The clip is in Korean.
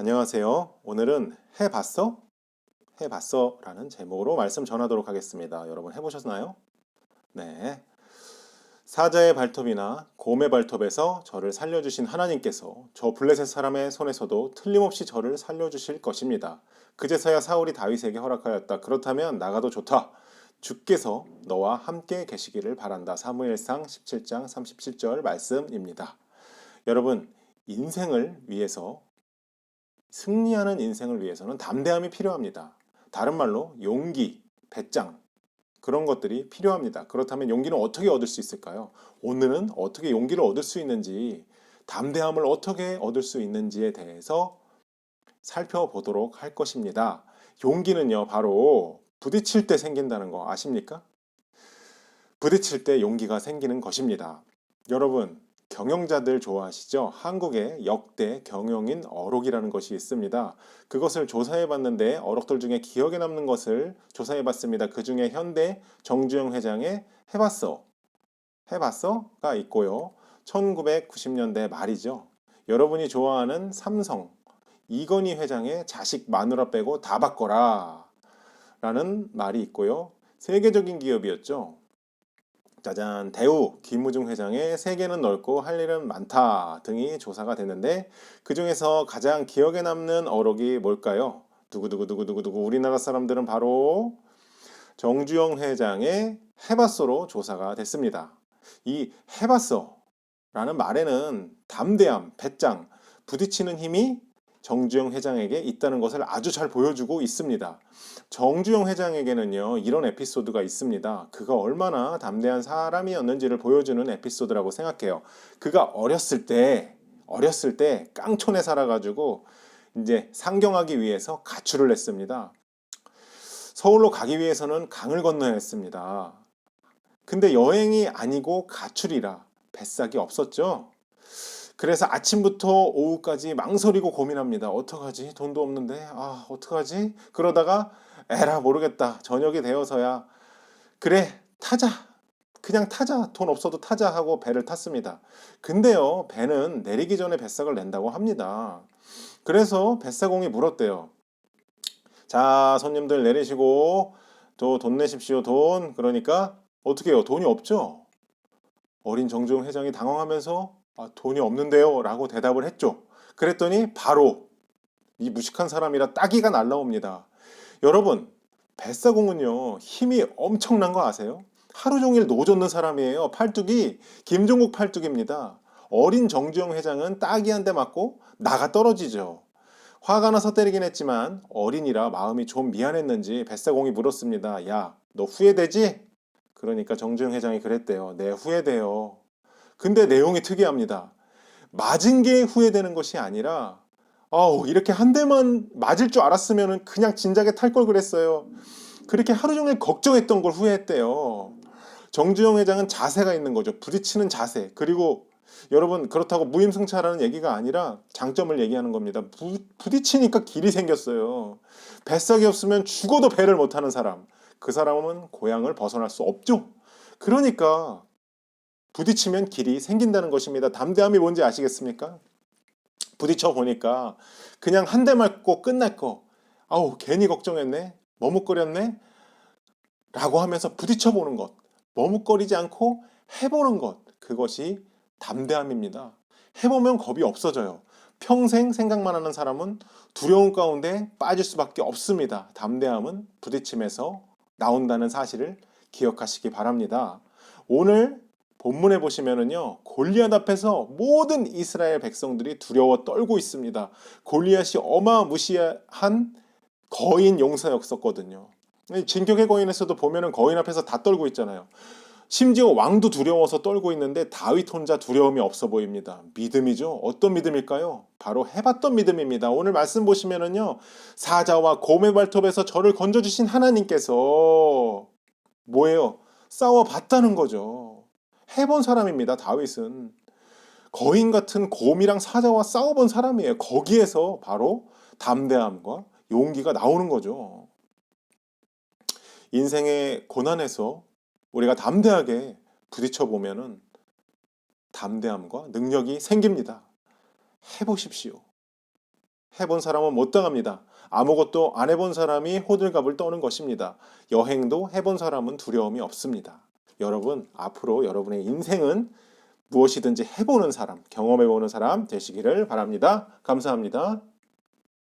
안녕하세요. 오늘은 해봤어? 해봤어? 라는 제목으로 말씀 전하도록 하겠습니다. 여러분 해보셨나요? 네. 사자의 발톱이나 곰의 발톱에서 저를 살려주신 하나님께서 저 블레셋 사람의 손에서도 틀림없이 저를 살려주실 것입니다. 그제서야 사울이 다윗에게 허락하였다. 그렇다면 나가도 좋다. 주께서 너와 함께 계시기를 바란다. 사무엘상 17장 37절 말씀입니다. 여러분, 인생을 위해서 승리하는 인생을 위해서는 담대함이 필요합니다. 다른 말로 용기, 배짱 그런 것들이 필요합니다. 그렇다면 용기는 어떻게 얻을 수 있을까요? 오늘은 어떻게 용기를 얻을 수 있는지, 담대함을 어떻게 얻을 수 있는지에 대해서 살펴보도록 할 것입니다. 용기는요, 바로 부딪힐 때 생긴다는 거 아십니까? 부딪힐 때 용기가 생기는 것입니다. 여러분, 경영자들 좋아하시죠? 한국에 역대 경영인 어록이라는 것이 있습니다. 그것을 조사해 봤는데 어록들 중에 기억에 남는 것을 조사해 봤습니다. 그 중에 현대 정주영 회장의 해봤어. 해봤어?가 있고요. 1990년대 말이죠. 여러분이 좋아하는 삼성 이건희 회장의 자식 마누라 빼고 다 바꿔라 라는 말이 있고요. 세계적인 기업이었죠. 짜잔 대우 김우중 회장의 세계는 넓고 할 일은 많다 등이 조사가 됐는데 그 중에서 가장 기억에 남는 어록이 뭘까요? 두구두구두구두구두구 우리나라 사람들은 바로 정주영 회장의 해봤어로 조사가 됐습니다. 이 해봤어라는 말에는 담대함, 배짱, 부딪히는 힘이 정주영 회장에게 있다는 것을 아주 잘 보여주고 있습니다. 정주영 회장에게는요, 이런 에피소드가 있습니다. 그가 얼마나 담대한 사람이었는지를 보여주는 에피소드라고 생각해요. 그가 어렸을 때, 어렸을 때 깡촌에 살아가지고 이제 상경하기 위해서 가출을 했습니다. 서울로 가기 위해서는 강을 건너야 했습니다. 근데 여행이 아니고 가출이라 뱃삭이 없었죠. 그래서 아침부터 오후까지 망설이고 고민합니다. 어떡하지? 돈도 없는데. 아, 어떡하지? 그러다가 에라 모르겠다. 저녁이 되어서야 그래 타자. 그냥 타자. 돈 없어도 타자 하고 배를 탔습니다. 근데요. 배는 내리기 전에 뱃삭을 낸다고 합니다. 그래서 뱃사공이 물었대요. 자, 손님들 내리시고 저돈 내십시오. 돈. 그러니까 어떻게 해요? 돈이 없죠? 어린 정주영 회장이 당황하면서 아, 돈이 없는데요. 라고 대답을 했죠. 그랬더니 바로 이 무식한 사람이라 따기가 날라옵니다. 여러분, 뱃사공은요, 힘이 엄청난 거 아세요? 하루 종일 노젓는 사람이에요. 팔뚝이 김종국 팔뚝입니다. 어린 정주영 회장은 따기 한 대 맞고 나가 떨어지죠. 화가 나서 때리긴 했지만 어린이라 마음이 좀 미안했는지 뱃사공이 물었습니다. 야, 너 후회되지? 그러니까 정주영 회장이 그랬대요. 네, 후회돼요. 근데 내용이 특이합니다. 맞은 게 후회되는 것이 아니라 아우 이렇게 한 대만 맞을 줄 알았으면 그냥 진작에 탈 걸 그랬어요. 그렇게 하루 종일 걱정했던 걸 후회했대요. 정주영 회장은 자세가 있는 거죠. 부딪히는 자세. 그리고 여러분 그렇다고 무임승차라는 얘기가 아니라 장점을 얘기하는 겁니다. 부, 부딪히니까 길이 생겼어요. 뱃삭이 없으면 죽어도 배를 못하는 사람. 그 사람은 고향을 벗어날 수 없죠. 그러니까 부딪히면 길이 생긴다는 것입니다. 담대함이 뭔지 아시겠습니까? 부딪혀 보니까 그냥 한 대 맞고 끝날 거. 아우, 괜히 걱정했네. 머뭇거렸네. 라고 하면서 부딪혀 보는 것. 머뭇거리지 않고 해보는 것. 그것이 담대함입니다. 해보면 겁이 없어져요. 평생 생각만 하는 사람은 두려움 가운데 빠질 수밖에 없습니다. 담대함은 부딪힘에서 나온다는 사실을 기억하시기 바랍니다. 오늘 본문에 보시면은요, 골리앗 앞에서 모든 이스라엘 백성들이 두려워 떨고 있습니다. 골리앗이 어마무시한 거인 용사였었거든요. 진격의 거인에서도 보면은 거인 앞에서 다 떨고 있잖아요. 심지어 왕도 두려워서 떨고 있는데 다윗 혼자 두려움이 없어 보입니다. 믿음이죠. 어떤 믿음일까요? 바로 해봤던 믿음입니다. 오늘 말씀 보시면은요, 사자와 곰의 발톱에서 저를 건져주신 하나님께서 뭐예요? 싸워봤다는 거죠. 해본 사람입니다. 다윗은 거인 같은 곰이랑 사자와 싸워본 사람이에요. 거기에서 바로 담대함과 용기가 나오는 거죠. 인생의 고난에서 우리가 담대하게 부딪혀 보면은 담대함과 능력이 생깁니다. 해보십시오. 해본 사람은 못 당합니다. 아무것도 안 해본 사람이 호들갑을 떠는 것입니다. 여행도 해본 사람은 두려움이 없습니다. 여러분, 앞으로 여러분의 인생은 무엇이든지 해보는 사람, 경험해보는 사람 되시기를 바랍니다. 감사합니다.